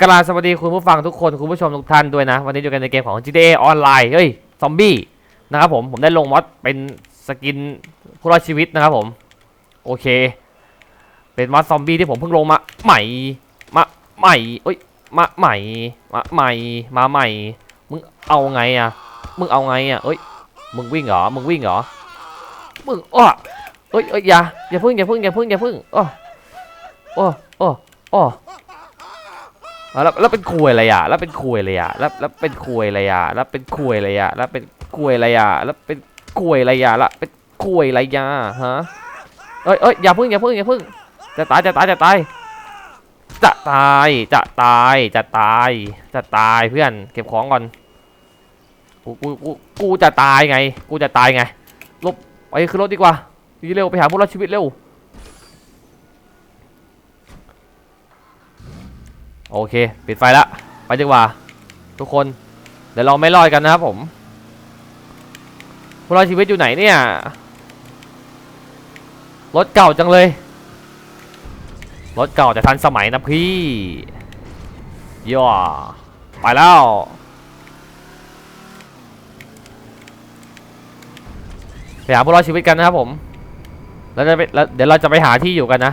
กราบสวัสดีคุณผู้ฟังทุกคนคุณผู้ชมทุกท่านด้วยนะ วันนี้อยู่กันในเกมของ GTA ออนไลน์เฮ้ยซอมบี้นะครับผมผมได้ลงมอดเป็นสกินผู้รอดชีวิตนะครับผม โอเค เป็นมอดซอมบี้ที่ผมเพิ่งลงมาใหม่มาใหม่เอ้ยมาใหม่มาใหม่มาใหม่มึงเอาไงอะมึงเอาไงอะเอ้ยมึงวิ่งเหรอมึงวิ่งเหรอมึงอ้อเอ้ยเอ้ยอย่าอย่าพึ่งอย่าพึ่งอย่าพึ่งอย่าพึ่งอ้ออ้ออ้ออ้อ แล้วแล้วเป็นคุยอะไรอะแล้วเป็นคุยอะไรอะแล้วแล้วเป็นคุยอะไรอะแล้วเป็นคุยอะไรอะแล้วเป็นคุยอะไรอะแล้วเป็นคุยอะไรอะแล้วเป็นคุยอะไรอะฮะเอ้ยเอ้ยอย่าพึ่งอย่าพึ่งอย่าพึ่งจะตายจะตายจะตายจะตายจะตายจะตายจะตายเพื่อนเก็บของก่อนกูกูกูกูจะตายไง กูจะตายไงลบไปขึ้นรถดีกว่าดีเร็วไปหาผู้รอดชีวิตเร็ว โอเค ปิดไฟละ ไปดีกว่า ทุกคน เดี๋ยวเราไม่รอดกันนะครับผมผู้รอดชีวิตอยู่ไหนเนี่ย รถเก่าจังเลย รถเก่าแต่ทันสมัยนะพี่ย่อไปแล้วไปหาผู้รอดชีวิตกันนะครับผม แล้วจะไปแล้วเดี๋ยวเราจะไปหาที่อยู่กันนะ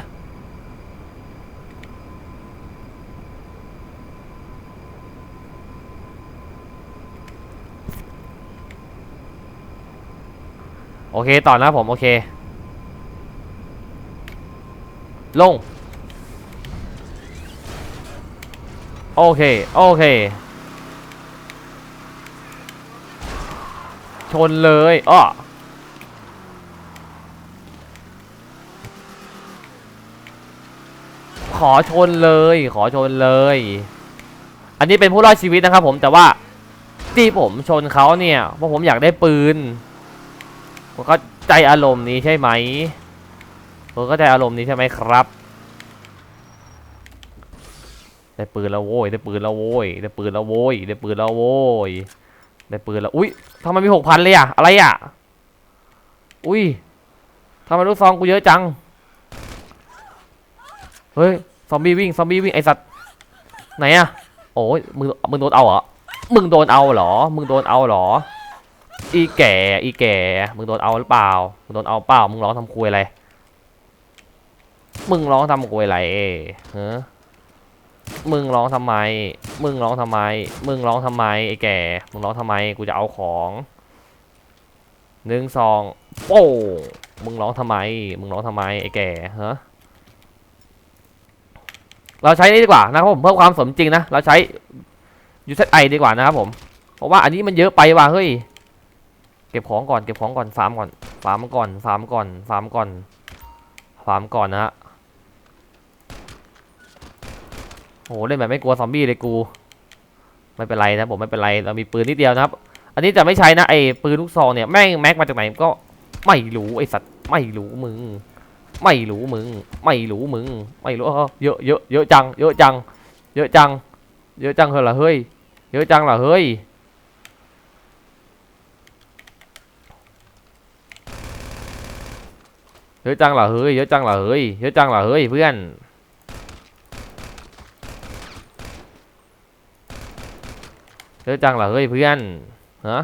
โอเค ต่อนะผม โอเค ลง โอเค โอเค ชนเลยอ้อขอชนเลย ขอชนเลย อันนี้เป็นผู้รอดชีวิตนะครับผมแต่ว่าที่ผมชนเขาเนี่ยเพราะผมอยากได้ปืน ผมเข้าใจอารมณ์นี้ใช่ไหมผมเข้าใจอารมณ์นี้ใช่ไหมครับได้ปืนแล้วโว้ยได้ปืนแล้วโว้ยได้ปืนแล้วโว้ยได้ปืนแล้วโว้ยได้ปืนแล้วอุ้ยทำไมมีหกพันเลยอะอะไรอะอุ้ยทำไมลูกซองกูเยอะจังเฮ้ยซอมบี้วิ่งซอมบี้วิ่งไอสัตว์ไหนอะโอ้ยมึงมึงโดนเอาเหรอมึงโดนเอาเหรอมึงโดนเอาเหรอ อีแก่ อีแก่ มึงโดนเอาหรือเปล่า มึงโดนเอาเปล่า มึงร้องทำคุยอะไร มึงร้องทำคุยอะไรเฮ้มึงร้องทำไม มึงร้องทำไม มึงร้องทำไมไอ้แก่ มึงร้องทำไม กูจะเอาของหนึ่งสองโป้งมึงร้องทำไม มึงร้องทำไมไอ้แก่ฮะเราใช้นี่ดีกว่านะครับผมเพิ่มความสมจริงนะ เราใช้ยูเซไอดีกว่านะครับผม เพราะว่าอันนี้มันเยอะไปว่ะเฮ้ย เก็บของก่อนเก็บของก่อนฟาร์มก่อนฟาร์มก่อนฟาร์มก่อนฟาร์มก่อนฟาร์มก่อนนะฮะโอ้โหเล่นแบบไม่กลัวซอมบี้เลยกูไม่เป็นไรนะผมไม่เป็นไรเรามีปืนนิดเดียวนะครับ อันนี้จะไม่ใช้นะไอ้ปืนลูกซองเนี่ยแม่งแม็กมาจากไหนก็ไม่รู้ไอ้สัตว์ไม่รู้มึง ไม่รู้มึง ไม่รู้มึง ไม่รู้เออเยอะเยอะเยอะจัง เยอะจัง เยอะจัง เยอะจังเหรอเฮ้ยเยอะจังเหรอเฮ้ย เยอะจังเหรอเฮ้ยเยอะจังเหรอเฮ้ยเยอะจังเหรอเฮ้ยเพื่อนเยอะจังเหรอเฮ้ยเพื่อนฮะ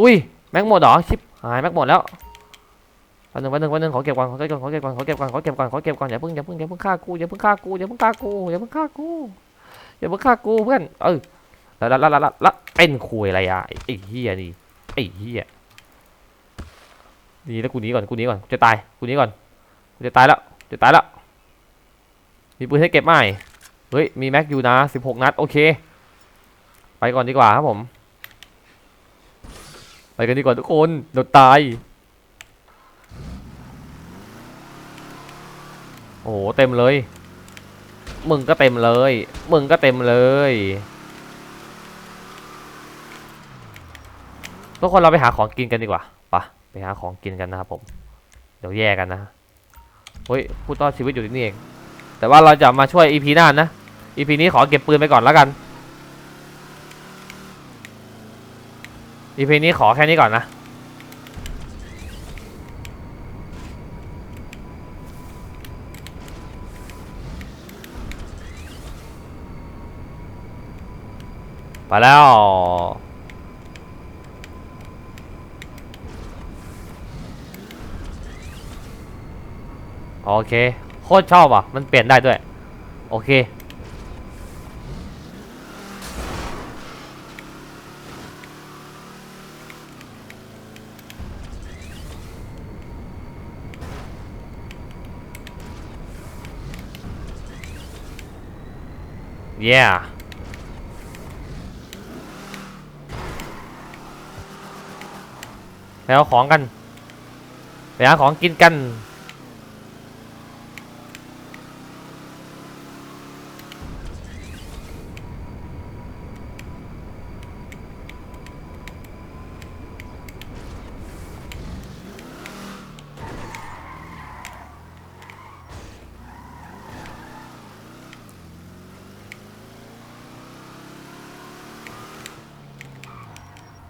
อุ้ยแม็กหมดเหรอชิปหายแม็กหมดแล้ววันหนึ่งวันหนึ่งวันหนึ่งขอเก็บก่อนขอเก็บก่อนขอเก็บก่อนขอเก็บก่อนขอเก็บก่อนขอเก็บก่อนอย่าเพิ่งอย่าเพิ่งอย่าเพิ่งฆ่ากูอย่าเพิ่งฆ่ากูอย่าเพิ่งฆ่ากูอย่าเพิ่งฆ่ากูอย่าเพิ่งฆ่ากูเพื่อนเออแล้วแล้วแล้วแล้วแล้วเป็นคุยอะไรอะไอ้เหี้ยนี่ไอ้เหี้ย นี่แล้วกูหนีก่อนกูหนีก่อนกูจะตายกูหนีก่อนกูจะตายแล้วจะตายแล้วมีปืนให้เก็บไหมเฮ้ยมีแม็กอยู่นะ16นัดโอเค ไปก่อนดีกว่าครับผม ไปกันดีกว่าทุกคนเดี๋ยวตายโอ้โหเต็มเลย มึงก็เต็มเลย มึงก็เต็มเลยทุกคนเราไปหาของกินกันดีกว่า ไปหาของกินกันนะครับผม เดี๋ยวแยกกันนะเฮ้ยผู้ต่อชีวิตอยู่ที่นี่เอง แต่ว่าเราจะมาช่วยอีพีหน้านะอีพีนี้ขอเก็บปืนไปก่อนแล้วกันอีพีนี้ขอแค่นี้ก่อนนะ ไปแล้ว โอเค โคตรชอบอะ มันเปลี่ยนได้ด้วย โอเค yeah ไปเอาของกันไปหาของกินกัน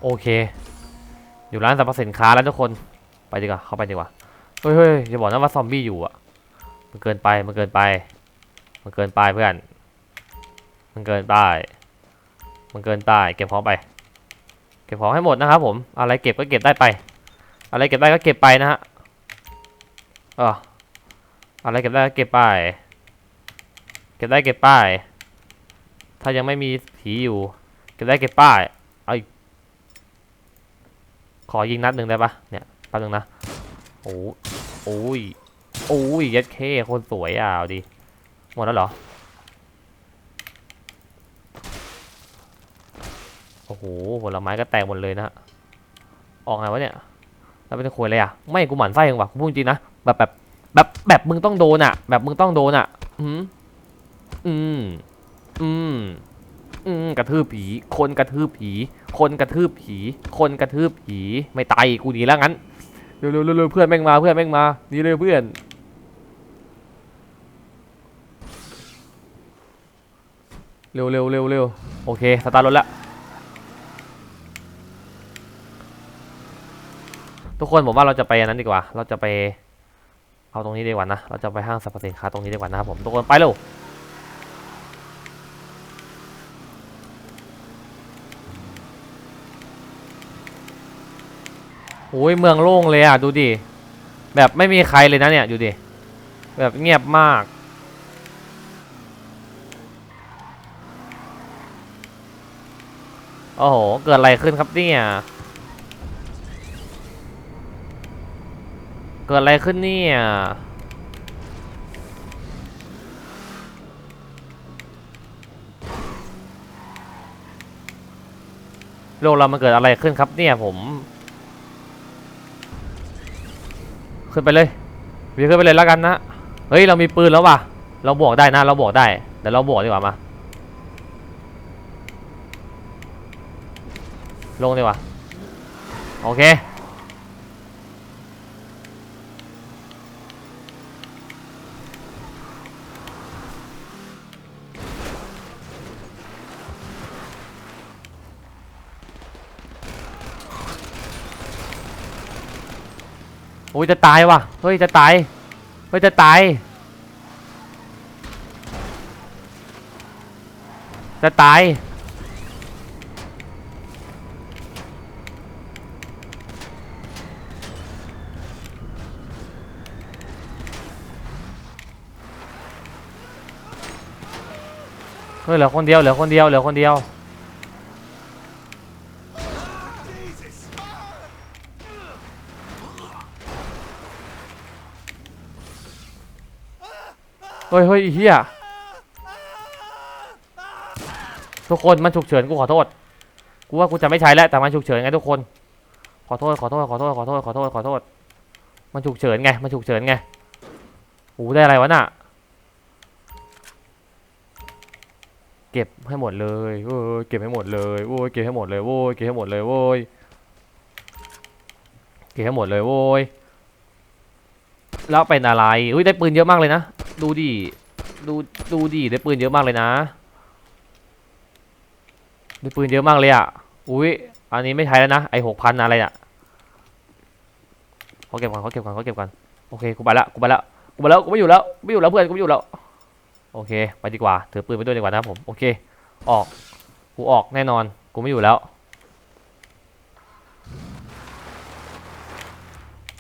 โอเค อยู่ร้านสรรพสินค้าแล้วทุกคน ไปดีกว่า เข้าไปดีกว่า เฮ้ยเฮ้ยอย่าบอกนะว่าซอมบี้อยู่อะ มันเกินไป มันเกินไป มันเกินไปเพื่อน มันเกินไป มันเกินไป เก็บของไป เก็บของให้หมดนะครับผม อะไรเก็บก็เก็บได้ไป อะไรเก็บได้ก็เก็บไปนะฮะเอออะไรเก็บได้ก็เก็บไป เก็บได้เก็บไป ถ้ายังไม่มีผีอยู่ เก็บได้เก็บป้าย ขอยิงนัดหนึ่งได้ปะเนี่ยแป๊บนึงนะโอ้โอ้ยโอ้ยยัดเคคนสวยอะดิหมดแล้วเหรอโอ้โหผลไม้ก็แตกหมดเลยนะฮะออกไงวะเนี่ยแล้วเป็นควยเลยอะไม่กูหมั่นไส้ยังวะกูพูดจริงนะแบบแบบแบบแบบมึงต้องโดนอะ แบบมึงต้องโดนอะ อืมอืมอืม อืมกระทืบผี คนกระทืบผี คนกระทืบผี คนกระทืบผี ไม่ตายกูหนีแล้วงั้น เร็วเร็วเร็วเร็วเพื่อนแม่งมา เพื่อนแม่งมาหนี่เร็วเพื่อน เร็วเร็วเร็วเร็วโอเค สตาร์ทรถละทุกคนผมว่าเราจะไปอันนั้นดีกว่า เราจะไป เอาตรงนี้ดีกว่านะ เราจะไปห้างสรรพสินค้าตรงนี้ดีกว่านะครับผม ทุกคนไปเร็ว โอ้ยเมืองโล่งเลยอะดูดิ แบบไม่มีใครเลยนะเนี่ยดูดิ แบบเงียบมากโอ้โห เกิดอะไรขึ้นครับเนี่ย เกิดอะไรขึ้นเนี่ย โลกเรามันเกิดอะไรขึ้นครับเนี่ยผม ขึ้นไปเลยวิ่งขึ้นไปเลยแล้วกันนะ เฮ้ยเรามีปืนแล้วว่ะ เราบวกได้นะ เราบวกได้เดี๋ยวเราบวกดีกว่ามา ลงดีกว่า โอเค อ้ยจะตายว่ะ เฮ้ยจะตาย เฮ้ยจะตาย จะตายเฮ้ยเหลือคนเดียวเหลือคนเดียวเหลือคนเดียว ฮ้ยเฮ้ยเฮียทุกคนมันฉุกเฉินกูขอโทษ กูว่ากูจะไม่ใช้แล้วแต่มันฉุกเฉินไงทุกคน ขอโทษขอโทษขอโทษขอโทษขอโทษขอโทษ มันฉุกเฉินไงมันฉุกเฉินไงโอ้ได้อะไรวะน่ะ เก็บให้หมดเลยโอ้ยเก็บให้หมดเลยโอ้ยเก็บให้หมดเลยโว้ยเก็บให้หมดเลยโว้ยเก็บให้หมดเลยโว้ยแล้วเป็นอะไรอุ้ยได้ปืนเยอะมากเลยนะ ดูดิ ดู ดูดิ ได้ปืนเยอะมากเลยนะ ได้ปืนเยอะมากเลยอะ อุ้ย อันนี้ไม่ใช้แล้วนะ ไอหกพันอะไรอะเขาเก็บก่อนเขาเก็บก่อนเขาเก็บก่อน โอเค กูไปละ กูไปละ กูไปแล้ว กูไม่อยู่แล้ว ไม่อยู่แล้วเพื่อน กูไม่อยู่แล้ว โอเค ไปดีกว่า ถือปืนไปด้วยดีกว่านะผม โอเค ออก กูออกแน่นอน กูไม่อยู่แล้ว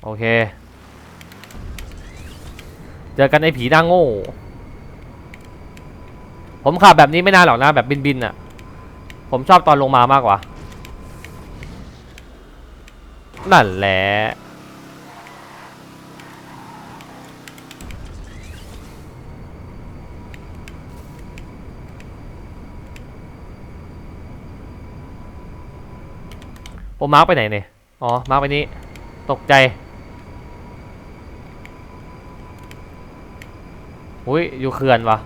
โอเค เจอกันไอ้ผีหน้าโง่ ผมขับแบบนี้ไม่นานหรอกนะ แบบบินบินๆอะผมชอบตอนลงมามากกว่า นั่นแหละโอ้มาร์กไปไหนเนี่ย อ๋อ มาร์กไปนี้ ตกใจ อุ้ยอยู่เขื่อนวะ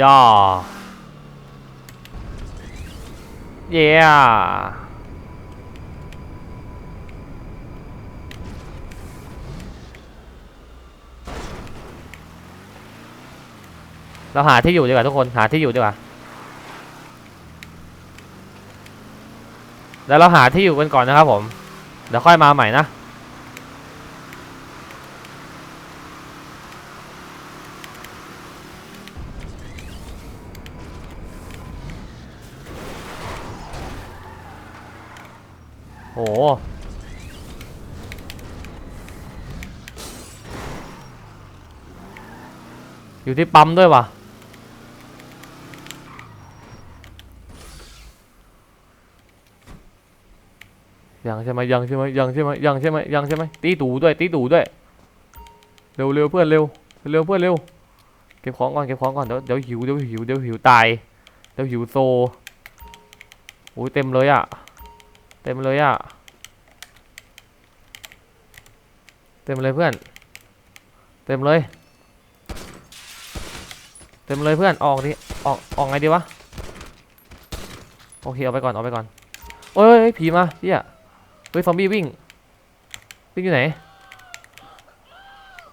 ย่อเย้เราหาที่อยู่ดีกว่าทุกคน หาที่อยู่ดีกว่า แล้วเราหาที่อยู่กันก่อนนะครับผม เดี๋ยวค่อยมาใหม่นะโหอยู่ที่ปั๊มด้วยวะ ยังใช่ไหมยังใช่ไหมยังใช่ไหมยังใช่ไหมยังใช่ไหมตีตูด้วยตีตูด้วยเร็วเร็วเพื่อนเร็วเร็วเพื่อนเร็วเก็บของก่อนเก็บของก่อนเดี๋ยวเดี๋ยวหิวเดี๋ยวหิวเดี๋ยวหิวตายเดี๋ยวหิวโซโอ้ยเต็มเลยอะเต็มเลยอะเต็มเลยเพื่อน เต็มเลย เต็มเลยเพื่อนออกดิออกออกไงดีวะโอเคเอาไปก่อนเอาไปก่อนเอ้ยเฮ้ยผีมาเฮีย เฮ้ยซอมบี้วิ่ง วิ่งอยู่ไหน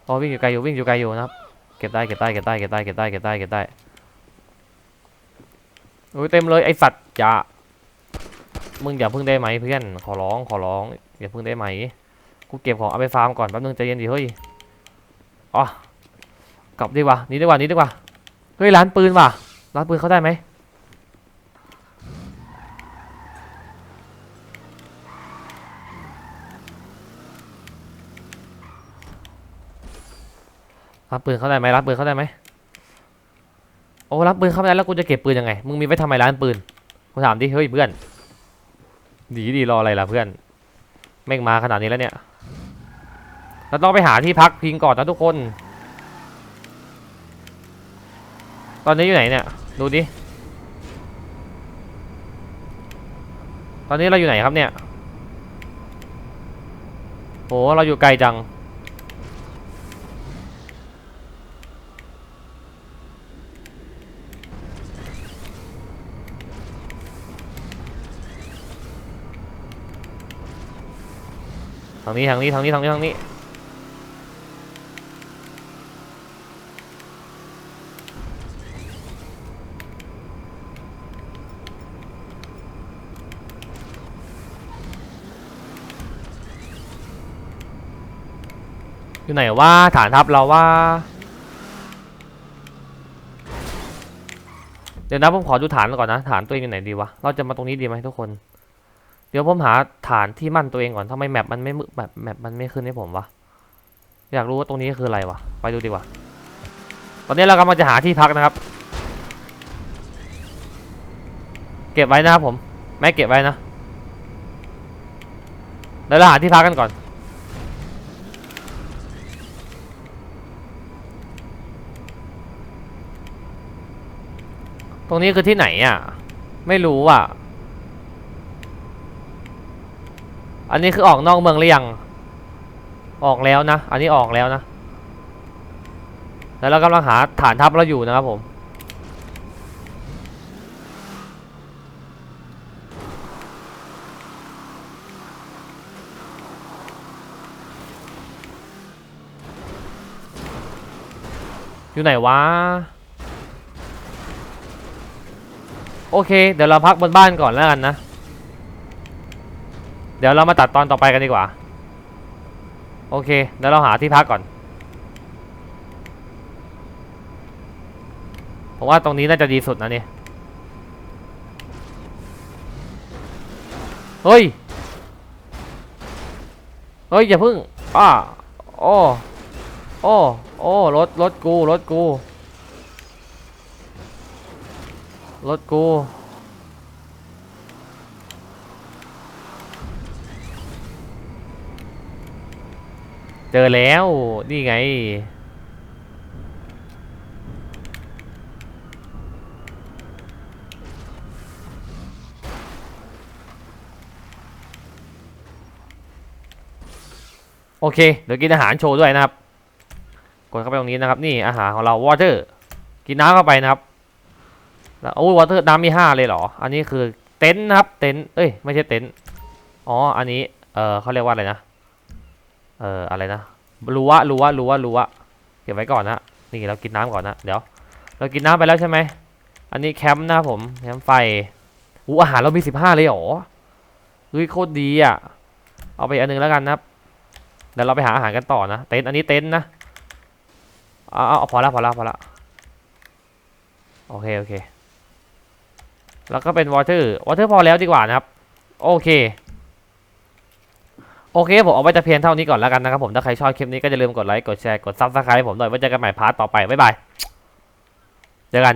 อ๋อวิ่งอยู่ไกลอยู่วิ่งอยู่ไกลอยู่นะครับ เก็บได้เก็บได้เก็บได้เก็บได้เก็บได้เก็บได้เก็บได้โอ้ยเต็มเลยไอสัตว์อย่ามึงอย่าพึ่งได้ไหมเพื่อนขอร้องขอร้องอย่าพึ่งได้ไหมกูเก็บของเอาไปฟาร์มก่อนแป๊บนึงใจเย็นดิเฮ้ยอ๋อกลับดีกว่านี่ดีกว่านี่ดีกว่าเฮ้ยร้านปืนว่ะร้านปืนเขาได้ไหม ร้านปืนเขาได้ไหมร้านปืนเขาได้ไหมโอ้ร้านปืนเขาไม่ได้แล้วกูจะเก็บปืนยังไง มึงมีไว้ทำไมร้านปืนกูถามดิเฮ้ยเพื่อน ดีดีรออะไรล่ะเพื่อนแม่งมาขนาดนี้แล้วเนี่ยเราต้องไปหาที่พักพิงก่อนนะทุกคน ตอนนี้อยู่ไหนเนี่ย ดูดิ ตอนนี้เราอยู่ไหนครับเนี่ยโหเราอยู่ไกลจังางนี้ทางนี้ทางนี้ทางนี้ทางนี้อยู่ไหนว่าฐานทัพเราว่า เดี๋ยวนะผมขอดูฐานก่อนนะ ฐานตัวเองอยู่ไหนดีวะ เราจะมาตรงนี้ดีไหมทุกคน เดี๋ยวผมหาฐานที่มั่นตัวเองก่อนทำไมแมปมันไม่มึแบบแมปมันไม่ขึ้นให้ผมวะ อยากรู้ว่าตรงนี้คืออะไรวะ ไปดูดีกว่า ตอนนี้เรากำลังจะหาที่พักนะครับ เก็บไว้นะครับผม แม่เก็บไว้นะเดี๋ยวเราหาที่พักกันก่อน ตรงนี้คือที่ไหนอะ ไม่รู้อะ อันนี้คือออกนอกเมืองหรือยัง ออกแล้วนะ อันนี้ออกแล้วนะ แล้วเรากำลังหาฐานทัพเราอยู่นะครับผม อยู่ไหนวะ โอเค เดี๋ยวเราพักบนบ้านก่อนแล้วกันนะ เดี๋ยวเรามาตัดตอนต่อไปกันดีกว่า โอเคเดี๋ยวเราหาที่พักก่อนผมว่าตรงนี้น่าจะดีสุดนะเนี่ยเฮ้ย เฮ้ย อย่าพึ่งป้าโอ้โอ้โอ้รถรถกูรถกูรถกู เจอแล้วนี่ไง โอเค เดี๋ยวกินอาหารโชว์ด้วยนะครับ กดเข้าไปตรงนี้นะครับ นี่อาหารของเราวอเตอร์กินน้ำเข้าไปนะครับแล้วโอ้วอเตอร์น้ำมีห้าเลยเหรอ อันนี้คือเต็นท์นะครับ เต็นท์เอ้ย ไม่ใช่เต็นท์อ๋อ อันนี้ เออเขาเรียกว่าอะไรนะ เอออะไรนะรู้ว่ารู้ว่ารู้ว่ารู้ว่าเก็บไว้ก่อนนะนี่เรากินน้ำก่อนนะเดี๋ยว เรากินน้ำไปแล้วใช่ไหมอันนี้แคมป์นะผมแคมป์ไฟอู้อาหารเรามีสิบห้าเลยหรอเฮ้ยโคตรดีอะเอาไปอันหนึงแล้วกันนะเดี๋ยวเราไปหาอาหารกันต่อนะเต็นท์อันนี้เต็นท์นะอาเอาเอาพอละพอละพอละโอเคโอเคแล้วก็เป็นวอเตอร์วอเตอร์พอแล้วดีกว่านะครับ โอเค โอเคผมเอาไว้จะเพียงเท่านี้ก่อนแล้วกันนะครับผมถ้าใครชอบคลิปนี้ก็อย่าลืมกดไลค์กดแชร์กดซับสไครต์ผมหน่อยไว้เจอกันใหม่พาร์ทต่อไปบ๊ายบายเจอกัน